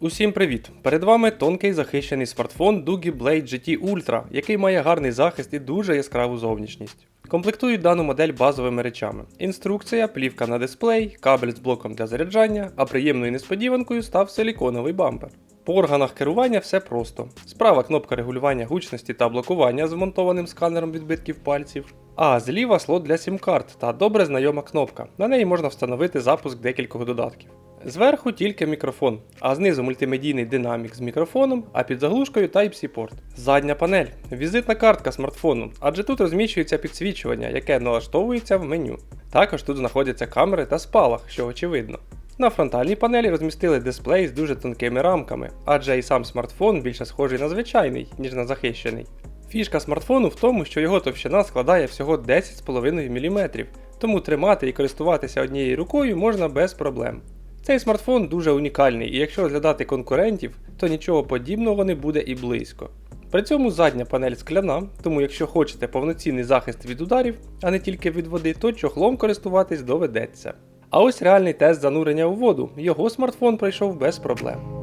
Усім привіт! Перед вами тонкий захищений смартфон Doogie Blade GT Ultra, який має гарний захист і дуже яскраву зовнішність. Комплектують дану модель базовими речами: інструкція, плівка на дисплей, кабель з блоком для заряджання, а приємною несподіванкою став силіконовий бампер. По органах керування все просто. Справа кнопка регулювання гучності та блокування з вмонтованим сканером відбитків пальців. А зліва слот для сім-карт та добре знайома кнопка. На неї можна встановити запуск декількох додатків. Зверху тільки мікрофон, а знизу мультимедійний динамік з мікрофоном, а під заглушкою Type-C порт. Задня панель, візитна картка смартфону, адже тут розміщується підсвічування, яке налаштовується в меню. Також тут знаходяться камери та спалах, що очевидно. На фронтальній панелі розмістили дисплей з дуже тонкими рамками, адже і сам смартфон більше схожий на звичайний, ніж на захищений. Фішка смартфону в тому, що його товщина складає всього 10,5 мм, тому тримати і користуватися однією рукою можна без проблем. Цей смартфон дуже унікальний, і якщо розглядати конкурентів, то нічого подібного не буде і близько. При цьому задня панель скляна, тому якщо хочете повноцінний захист від ударів, а не тільки від води, то чохлом користуватись доведеться. А ось реальний тест занурення у воду. Його смартфон пройшов без проблем.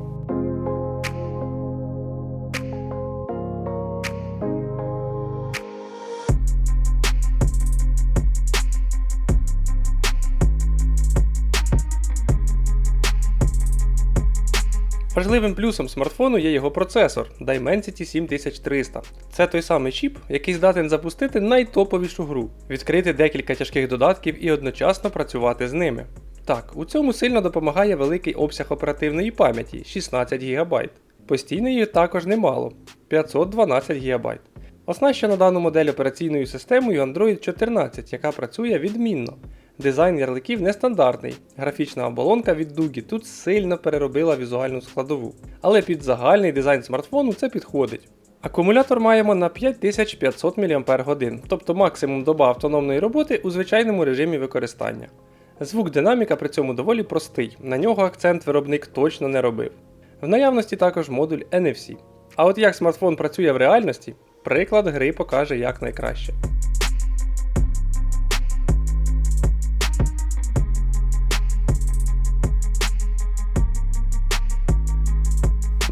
Важливим плюсом смартфону є його процесор Dimensity 7300. Це той самий чіп, який здатен запустити найтоповішу гру, відкрити декілька тяжких додатків і одночасно працювати з ними. Так, у цьому сильно допомагає великий обсяг оперативної пам'яті 16 ГБ. Постійної також немало 512 ГБ. Оснащена дану модель операційною системою Android 14, яка працює відмінно. Дизайн ярликів нестандартний. Графічна оболонка від Дугі тут сильно переробила візуальну складову. Але під загальний дизайн смартфону це підходить. Акумулятор маємо на 5500 мАч, тобто максимум доба автономної роботи у звичайному режимі використання. Звук динаміка при цьому доволі простий, на нього акцент виробник точно не робив. В наявності також модуль NFC. А от як смартфон працює в реальності, приклад гри покаже як найкраще.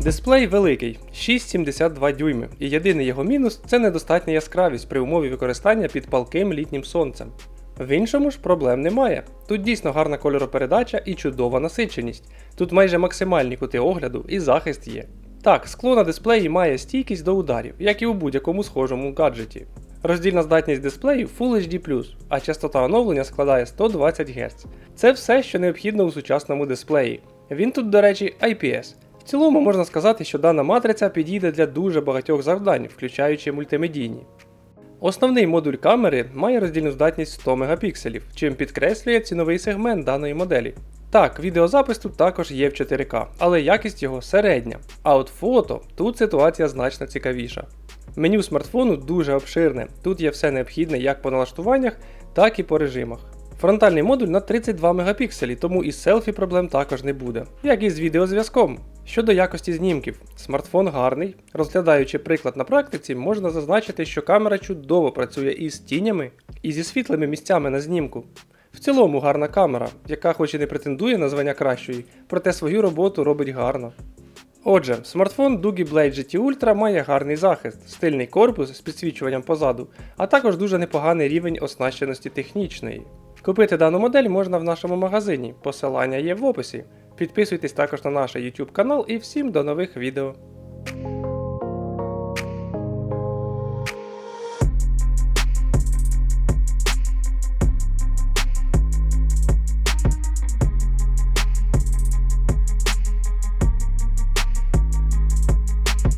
Дисплей великий 6,72 дюйми, і єдиний його мінус це недостатня яскравість при умові використання під палким літнім сонцем. В іншому ж проблем немає. Тут дійсно гарна кольоропередача і чудова насиченість. Тут майже максимальні кути огляду і захист є. Так, скло на дисплеї має стійкість до ударів, як і у будь-якому схожому гаджеті. Роздільна здатність дисплею Full HD, а частота оновлення складає 120 Гц. Це все, що необхідно у сучасному дисплеї. Він тут, до речі, IPS. В цілому можна сказати, що дана матриця підійде для дуже багатьох завдань, включаючи мультимедійні. Основний модуль камери має роздільну здатність 100 Мп, чим підкреслює ціновий сегмент даної моделі. Так, відеозапис тут також є в 4К, але якість його середня. А от фото тут ситуація значно цікавіша. Меню смартфону дуже обширне, тут є все необхідне як по налаштуваннях, так і по режимах. Фронтальний модуль на 32 Мп, тому із селфі проблем також не буде, як і з відеозв'язком. Щодо якості знімків, смартфон гарний. Розглядаючи приклад на практиці, можна зазначити, що камера чудово працює і з тінями, і зі світлими місцями на знімку. В цілому гарна камера, яка хоч і не претендує на звання кращої, проте свою роботу робить гарно. Отже, смартфон Doogie Blade GT Ultra має гарний захист, стильний корпус з підсвічуванням позаду, а також дуже непоганий рівень оснащеності технічної. Купити дану модель можна в нашому магазині, посилання є в описі. Підписуйтесь також на наш YouTube канал і всім до нових відео.